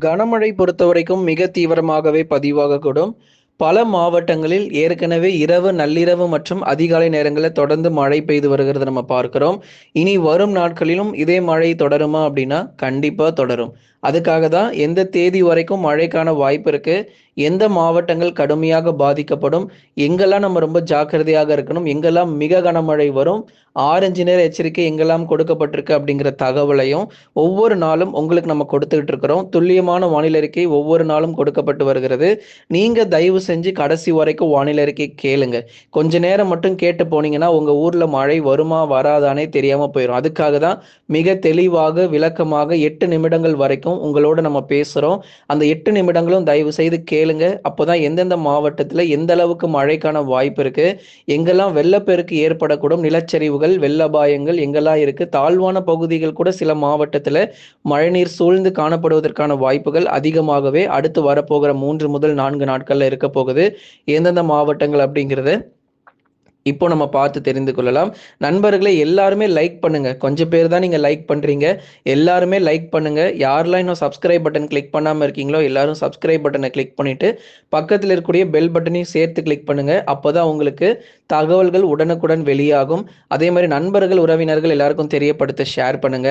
கனமழை பொறுத்த வரைக்கும் மிக தீவிரமாகவே பதிவாகக்கூடும். பல மாவட்டங்களில் ஏற்கனவே இரவு, நள்ளிரவு மற்றும் அதிகாலை நேரங்களில் தொடர்ந்து மழை பெய்து வருகிறத நம்ம பார்க்கிறோம். இனி வரும் நாட்களிலும் இதே மழை தொடருமா அப்படின்னா, கண்டிப்பாக தொடரும். அதுக்காக தான் எந்த தேதி வரைக்கும் மழைக்கான வாய்ப்பு இருக்கு, எந்த மாவட்டங்கள் கடுமையாக பாதிக்கப்படும், எங்கெல்லாம் நம்ம ரொம்ப ஜாக்கிரதையாக இருக்கணும், எங்கெல்லாம் மிக கனமழை வரும், ஆரஞ்சு நேர எச்சரிக்கை எங்கெல்லாம் கொடுக்கப்பட்டிருக்கு அப்படிங்கிற தகவலையும் ஒவ்வொரு நாளும் உங்களுக்கு நம்ம கொடுத்துக்கிட்டு இருக்கிறோம். துல்லியமான வானிலை அறிக்கை ஒவ்வொரு நாளும் கொடுக்கப்பட்டு வருகிறது. நீங்க தயவு செஞ்சு கடைசி வரைக்கும் வானிலை அறிக்கை கேளுங்க. கொஞ்ச நேரம் மட்டும் கேட்டு போனீங்கன்னா, உங்க ஊர்ல மழை வருமா, வராதான்னே தெரியாம போயிடும் அதுக்காக தான் மிக தெளிவாக, விளக்கமாக எட்டு நிமிடங்கள் வரைக்கும் உங்களோட நம்ம பேசுகிறோம் அந்த எட்டு நிமிடங்களும் தயவு செய்து கேளுங்க. அப்போதான் எந்தெந்த மாவட்டத்தில் எந்த அளவுக்கு மழைக்கான வாய்ப்பு இருக்கு, எங்கெல்லாம் வெள்ளப்பெருக்கு ஏற்படக்கூடும், நிலச்சரிவுகள், வெள்ள அபாயங்கள் எங்கெல்லாம் இருக்கு, தாழ்வான பகுதிகள் கூட சில மாவட்டத்தில் மழைநீர் சூழ்ந்து காணப்படுவதற்கான வாய்ப்புகள் அதிகமாகவே அடுத்து வரப்போகிற மூன்று முதல் நான்கு நாட்களில் இருக்க போகுது. எந்தெந்த மாவட்டங்கள் அப்படிங்கிறத இப்போ நம்ம பார்த்து தெரிந்து கொள்ளலாம். நண்பர்களை எல்லாருமே லைக் பண்ணுங்க. கொஞ்சம் பேர் தான் நீங்க லைக் பண்றீங்க. எல்லாருமே லைக் பண்ணுங்க. யாரெல்லாம் இன்னும் சப்ஸ்கிரைப் பட்டன் கிளிக் பண்ணாம இருக்கீங்களோ, எல்லாரும் சப்ஸ்கிரைப் பட்டனை கிளிக் பண்ணிட்டு, பக்கத்தில் இருக்கக்கூடிய பெல் பட்டனையும் சேர்த்து கிளிக் பண்ணுங்க. அப்போதான் உங்களுக்கு தகவல்கள் உடனுக்குடன் வெளியாகும். அதே மாதிரி நண்பர்கள், உறவினர்கள் எல்லாருக்கும் தெரியப்படுத்த ஷேர் பண்ணுங்க.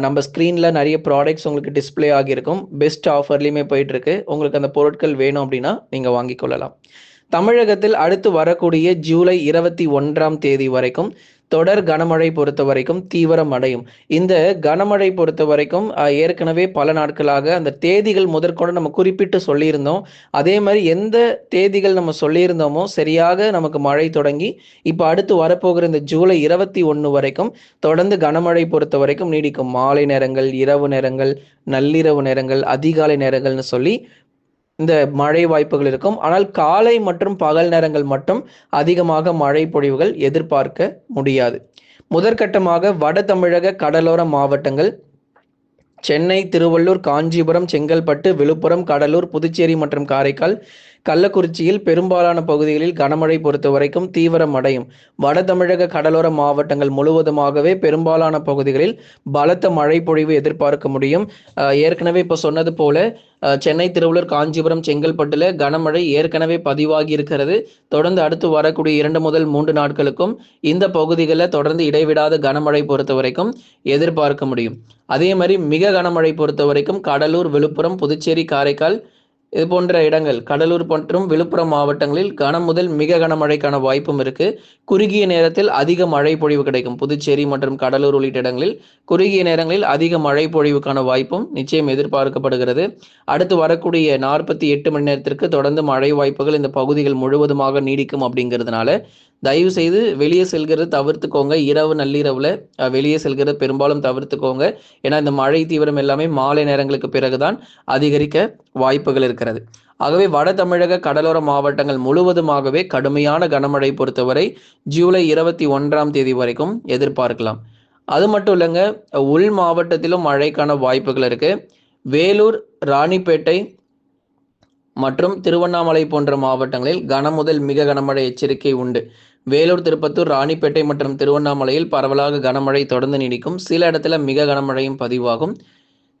நம்ம ஸ்க்ரீன்ல நிறைய ப்ராடக்ட்ஸ் உங்களுக்கு டிஸ்ப்ளே ஆகியிருக்கும். பெஸ்ட் ஆஃபர்லயுமே போயிட்டுருக்கு. உங்களுக்கு அந்த பொருட்கள் வேணும் அப்படின்னா, நீங்க வாங்கிக் கொள்ளலாம். தமிழகத்தில் அடுத்து வரக்கூடிய ஜூலை 21ஆம் தேதி வரைக்கும் தொடர் கனமழை பொறுத்த வரைக்கும் தீவிரம் அடையும் இந்த கனமழை பொறுத்த வரைக்கும் ஏற்கனவே பல நாட்களாக அந்த தேதிகள் முதற்கொண்டு நம்ம குறிப்பிட்டு சொல்லியிருந்தோம். அதே மாதிரி எந்த தேதிகள் நம்ம சொல்லியிருந்தோமோ, சரியாக நமக்கு மழை தொடங்கி, இப்போ அடுத்து வரப்போகிற இந்த ஜூலை 21 வரைக்கும் தொடர்ந்து கனமழை பொறுத்த வரைக்கும் நீடிக்கும். மாலை நேரங்கள், இரவு நேரங்கள், நள்ளிரவு நேரங்கள், அதிகாலை நேரங்கள்னு சொல்லி இந்த மழை வாய்ப்புகள் இருக்கும். ஆனால் காலை மற்றும் பகல் நேரங்கள் மட்டும் அதிகமாக மழை பொழிவுகள் எதிர்பார்க்க முடியாது. முதற்கட்டமாக வட தமிழக கடலோர மாவட்டங்கள் சென்னை, திருவள்ளூர், காஞ்சிபுரம், செங்கல்பட்டு, விழுப்புரம், கடலூர், புதுச்சேரி மற்றும் காரைக்கால், கள்ளக்குறிச்சியில் பெரும்பாலான பகுதிகளில் கனமழை பொறுத்தவரைக்கும் தீவிரமடையும். வட தமிழக கடலோர மாவட்டங்கள் முழுவதுமாகவே பெரும்பாலான பகுதிகளில் பலத்த மழை பொழிவு எதிர்பார்க்க முடியும். ஏற்கனவே இப்போ சொன்னது போல சென்னை, திருவள்ளூர், காஞ்சிபுரம், செங்கல்பட்டுல கனமழை ஏற்கனவே பதிவாகி இருக்கிறது. தொடர்ந்து அடுத்து வரக்கூடிய இரண்டு முதல் மூன்று நாட்களுக்கும் இந்த பகுதிகளில் தொடர்ந்து இடைவிடாத கனமழை பொறுத்த வரைக்கும் எதிர்பார்க்க முடியும். அதே மாதிரி மிக கனமழை பொறுத்த வரைக்கும் கடலூர், விழுப்புரம், புதுச்சேரி, காரைக்கால் இது போன்ற இடங்கள் கடலூர் மற்றும் விழுப்புரம் மாவட்டங்களில் கனம் முதல் மிக கனமழைக்கான வாய்ப்பும் இருக்கு. குறுகிய நேரத்தில் அதிக மழை பொழிவு கிடைக்கும். புதுச்சேரி மற்றும் கடலூர் உள்ளிட்ட இடங்களில் குறுகிய நேரங்களில் அதிக மழை பொழிவுக்கான வாய்ப்பும் நிச்சயம் எதிர்பார்க்கப்படுகிறது. அடுத்து வரக்கூடிய 48 மணி நேரத்திற்கு தொடர்ந்து மழை வாய்ப்புகள் இந்த பகுதிகள் முழுவதுமாக நீடிக்கும் அப்படிங்கிறதுனால, தயவு செய்து வெளியே செல்கிறத தவிர்த்துக்கோங்க. இரவு, நள்ளிரவுல வெளியே செல்கிறத பெரும்பாலும் தவிர்த்துக்கோங்க. ஏன்னா, இந்த மழை தீவிரம் எல்லாமே மாலை நேரங்களுக்கு பிறகு தான் அதிகரிக்க வாய்ப்புகள் இருக்கிறது. ஆகவே வட தமிழக கடலோர மாவட்டங்கள் முழுவதுமாகவே கடுமையான கனமழை பொறுத்தவரை ஜூலை 21ஆம் தேதி வரைக்கும் எதிர்பார்க்கலாம். அது மட்டும் இல்லங்க, உள் மாவட்டத்திலும் மழைக்கான வாய்ப்புகள் இருக்கு. வேலூர், ராணிப்பேட்டை மற்றும் திருவண்ணாமலை போன்ற மாவட்டங்களில் கன முதல் மிக கனமழை எச்சரிக்கை உண்டு. வேலூர், திருப்பத்தூர், ராணிப்பேட்டை மற்றும் திருவண்ணாமலையில் பரவலாக கனமழை தொடர்ந்து நீடிக்கும். சில இடத்துல மிக கனமழையும் பதிவாகும்.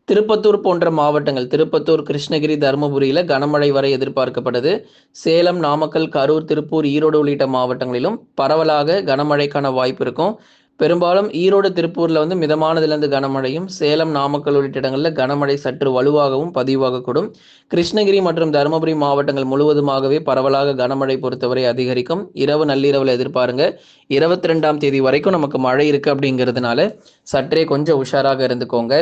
திருப்பத்தூர் போன்ற மாவட்டங்கள் திருப்பத்தூர், கிருஷ்ணகிரி, தருமபுரியில் கனமழை வரை எதிர்பார்க்கப்படுது. சேலம், நாமக்கல், கரூர், திருப்பூர், ஈரோடு உள்ளிட்ட மாவட்டங்களிலும் பரவலாக கனமழைக்கான வாய்ப்பு இருக்கும். பெரும்பாலும் ஈரோடு, திருப்பூர்ல வந்து மிதமானதிலிருந்து கனமழையும், சேலம், நாமக்கல் உள்ளிட்ட இடங்களில் கனமழை சற்று வலுவாகவும் பதிவாகக்கூடும். கிருஷ்ணகிரி மற்றும் தருமபுரி மாவட்டங்கள் முழுவதுமாகவே பரவலாக கனமழை பொறுத்தவரை அதிகரிக்கும். இரவு, நள்ளிரவில் எதிர்பாருங்க. 22ஆம் தேதி வரைக்கும் நமக்கு மழை இருக்கு அப்படிங்கிறதுனால, சற்றே கொஞ்சம் உஷாராக இருந்துக்கோங்க.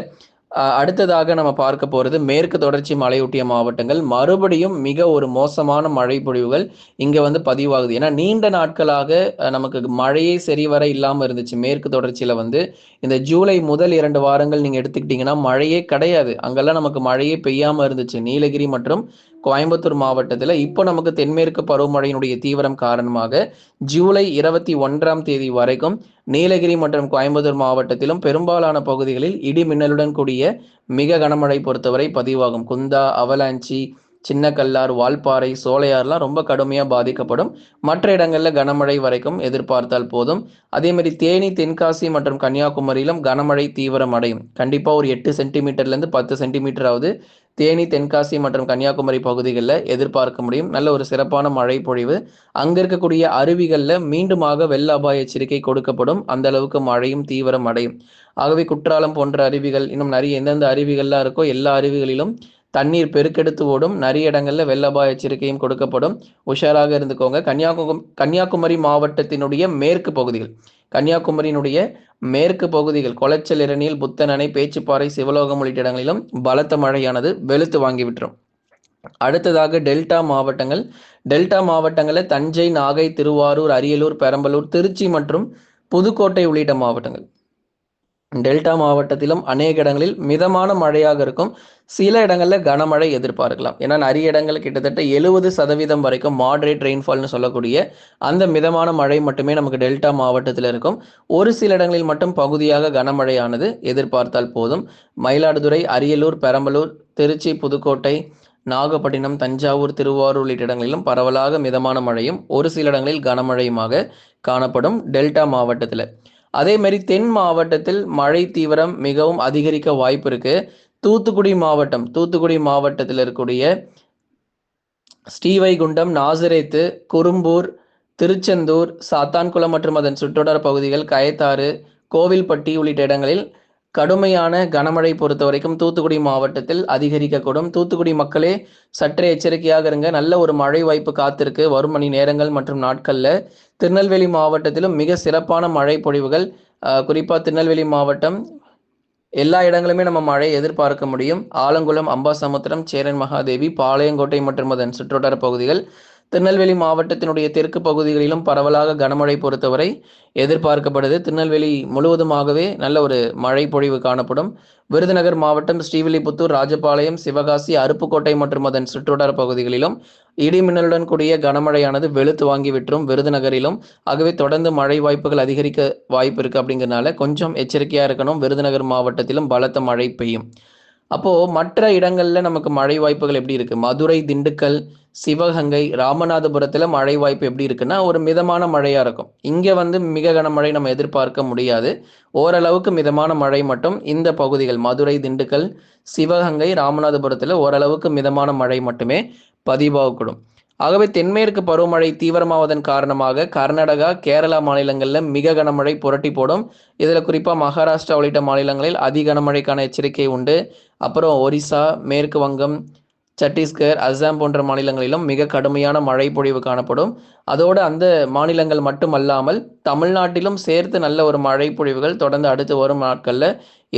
அடுத்ததாக நம்ம பார்க்க போகிறது மேற்கு தொடர்ச்சி மலையொட்டிய மாவட்டங்கள். மறுபடியும் மிக ஒரு மோசமான மழை பொழிவுகள் இங்கே வந்து பதிவாகுது. ஏன்னா, நீண்ட நாட்களாக நமக்கு மழையே சரிவர இல்லாமல் இருந்துச்சு. மேற்கு தொடர்ச்சியில் வந்து இந்த ஜூலை முதல் இரண்டு வாரங்கள் நீங்கள் எடுத்துக்கிட்டிங்கன்னா மழையே கிடையாது. அங்கெல்லாம் நமக்கு மழையே பெய்யாமல் இருந்துச்சு. நீலகிரி மற்றும் கோயம்புத்தூர் மாவட்டத்தில் இப்போ நமக்கு தென்மேற்கு பருவமழையினுடைய தீவிரம் காரணமாக ஜூலை 21ஆம் தேதி வரைக்கும் நீலகிரி மற்றும் கோயம்புத்தூர் மாவட்டத்திலும் பெரும்பாலான பகுதிகளில் இடி மின்னலுடன் கூடிய மிக கனமழை பொறுத்தவரை பதிவாகும். குந்தா, அவலாஞ்சி, சின்ன கல்லார் வால்பாறை சோலையார்லாம் ரொம்ப கடுமையாக பாதிக்கப்படும். மற்ற இடங்களில் கனமழை வரைக்கும் எதிர்பார்த்தால் போதும். அதேமாதிரி தேனி தென்காசி மற்றும் கன்னியாகுமரியிலும் கனமழை தீவிரம் அடையும் கண்டிப்பாக ஒரு எட்டு சென்டிமீட்டர்லேருந்து பத்து சென்டிமீட்டராவது தேனி தென்காசி மற்றும் கன்னியாகுமரி பகுதிகளில் எதிர்பார்க்க முடியும். நல்ல ஒரு சிறப்பான மழை பொழிவு. அங்க இருக்கக்கூடிய அருவிகளில் மீண்டுமாக வெள்ள அபாய எச்சரிக்கை கொடுக்கப்படும். அந்த அளவுக்கு மழையும் தீவிரம் அடையும். ஆகவே குற்றாலம் போன்ற அருவிகள் இன்னும் நிறைய எந்தெந்த அருவிகள்லாம் இருக்கோ எல்லா அருவிகளிலும் தண்ணீர் பெருக்கெடுத்து ஓடும். நிறைய இடங்களில் வெள்ள அபாய எச்சரிக்கையும் கொடுக்கப்படும். உஷாராக இருந்துக்கோங்க. கன்னியாகுமரி கன்னியாகுமரி மாவட்டத்தினுடைய மேற்கு பகுதிகள். கன்னியாகுமரியினுடைய மேற்கு பகுதிகள் கொலைச்சல் இரணியில் புத்தன் பேச்சுப்பாறை சிவலோகம் உள்ளிட்ட இடங்களிலும் பலத்த மழையானது வெளுத்து வாங்கி விட்டுரும். அடுத்ததாக டெல்டா மாவட்டங்கள். டெல்டா மாவட்டங்களில் தஞ்சை நாகை திருவாரூர் அரியலூர் பெரம்பலூர் திருச்சி மற்றும் புதுக்கோட்டை உள்ளிட்ட மாவட்டங்கள். டெல்டா மாவட்டத்திலும் அநேக இடங்களில் மிதமான மழையாக இருக்கும். சில இடங்களில் கனமழை எதிர்பார்க்கலாம். ஏன்னா நிறைய இடங்கள் கிட்டத்தட்ட எழுபது சதவீதம் வரைக்கும் மாடரேட் ரெயின்ஃபால்னு சொல்லக்கூடிய அந்த மிதமான மழை மட்டுமே நமக்கு டெல்டா மாவட்டத்தில் இருக்கும். ஒரு சில இடங்களில் மட்டும் பகுதியாக கனமழையானது எதிர்பார்த்தால் போதும். மயிலாடுதுறை அரியலூர் பெரம்பலூர் திருச்சி புதுக்கோட்டை நாகப்பட்டினம் தஞ்சாவூர் திருவாரூர் உள்ளிட்ட இடங்களிலும் பரவலாக மிதமான மழையும் ஒரு சில இடங்களில் கனமழையுமாக காணப்படும் டெல்டா மாவட்டத்தில். அதே மாதிரி தென் மாவட்டத்தில் மழை தீவிரம் மிகவும் அதிகரிக்க வாய்ப்பு இருக்கு. தூத்துக்குடி மாவட்டம் தூத்துக்குடி மாவட்டத்தில் இருக்கக்கூடிய ஸ்ரீவைகுண்டம் நாசிரேத்து குறும்பூர் திருச்செந்தூர் சாத்தான்குளம் மற்றும் அதன் சுற்றுவட்டார பகுதிகள் கயத்தாறு கோவில்பட்டி உள்ளிட்ட இடங்களில் கடுமையான கனமழை பொறுத்த வரைக்கும் தூத்துக்குடி மாவட்டத்தில் அதிகரிக்கக்கூடும். தூத்துக்குடி மக்களே சற்றே எச்சரிக்கையாக இருங்க. நல்ல ஒரு மழை வாய்ப்பு காத்திருக்கு. வரும் மணி நேரங்கள் மற்றும் நாட்களில் திருநெல்வேலி மாவட்டத்திலும் மிக சிறப்பான மழை பொழிவுகள் குறிப்பாக திருநெல்வேலி மாவட்டம். எல்லா இடங்களுமே நம்ம மழை எதிர்பார்க்க முடியும். ஆலங்குளம் அம்பாசமுத்திரம் சேரன் மகாதேவி பாளையங்கோட்டை மற்றும் அதன் சுற்றுவட்டார பகுதிகள். திருநெல்வேலி மாவட்டத்தினுடைய தெற்கு பகுதிகளிலும் பரவலாக கனமழை பொறுத்தவரை எதிர்பார்க்கப்படுது. திருநெல்வேலி முழுவதுமாகவே நல்ல ஒரு மழை பொழிவு காணப்படும். விருதுநகர் மாவட்டம் ஸ்ரீவில்லிபுத்தூர் ராஜபாளையம் சிவகாசி அருப்புக்கோட்டை மற்றும் அதன் சுற்றுவட்டார பகுதிகளிலும் இடிமின்னலுடன் கூடிய கனமழையானது வெளுத்து வாங்கி விட்டுரும். விருதுநகரிலும் ஆகவே தொடர்ந்து மழை வாய்ப்புகள் அதிகரிக்க வாய்ப்பு இருக்கு அப்படிங்கிறனால கொஞ்சம் எச்சரிக்கையா இருக்கணும். விருதுநகர் மாவட்டத்திலும் பலத்த மழை பெய்யும். அப்போ மற்ற இடங்கள்ல நமக்கு மழை வாய்ப்புகள் எப்படி இருக்கு? மதுரை திண்டுக்கல் சிவகங்கை ராமநாதபுரத்துல மழை வாய்ப்பு எப்படி இருக்குன்னா ஒரு மிதமான மழையா இருக்கும். இங்க வந்து மிக கனமழை நம்ம எதிர்பார்க்க முடியாது. ஓரளவுக்கு மிதமான மழை மட்டும் இந்த பகுதிகள் மதுரை திண்டுக்கல் சிவகங்கை ராமநாதபுரத்துல ஓரளவுக்கு மிதமான மழை மட்டுமே பதிவாகக்கூடும். ஆகவே தென்மேற்கு பருவமழை தீவிரமாவதன் காரணமாக கர்நாடகா கேரளா மாநிலங்களில் மிக கனமழை புரட்டி போடும். இதில் குறிப்பாக மகாராஷ்டிரா உள்ளிட்ட மாநிலங்களில் அதி கனமழைக்கான எச்சரிக்கை உண்டு. அப்புறம் ஒரிசா மேற்கு வங்கம் சத்தீஸ்கர் அஸ்ஸாம் போன்ற மாநிலங்களிலும் மிக கடுமையான மழை பொழிவு காணப்படும். அதோடு அந்த மாநிலங்கள் மட்டுமல்லாமல் தமிழ்நாட்டிலும் சேர்த்து நல்ல ஒரு மழை பொழிவுகள் தொடர்ந்து அடுத்து வரும் நாட்களில்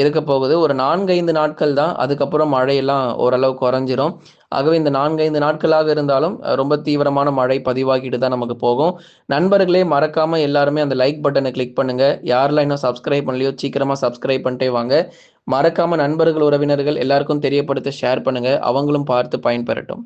இருக்க போகுது. ஒரு நான்கைந்து நாட்கள் தான் அதுக்கப்புறம் மழையெல்லாம் ஓரளவு குறைஞ்சிரும். ஆகவே இந்த நான்கைந்து நாட்களாக இருந்தாலும் ரொம்ப தீவிரமான மழை பதிவாகிட்டு தான் நமக்கு போகும். நண்பர்களே மறக்காம எல்லாருமே அந்த லைக் பட்டனை கிளிக் பண்ணுங்க. யாரெல்லாம் இன்னும் சப்ஸ்கிரைப் பண்ணலையோ சீக்கிரமா சப்ஸ்கிரைப் பண்ணிட்டே வாங்க. மறக்காம நண்பர்கள் உறவினர்கள் எல்லாருக்கும் தெரியப்படுத்த ஷேர் பண்ணுங்க. அவங்களும் பார்த்து பயன்பெறட்டும்.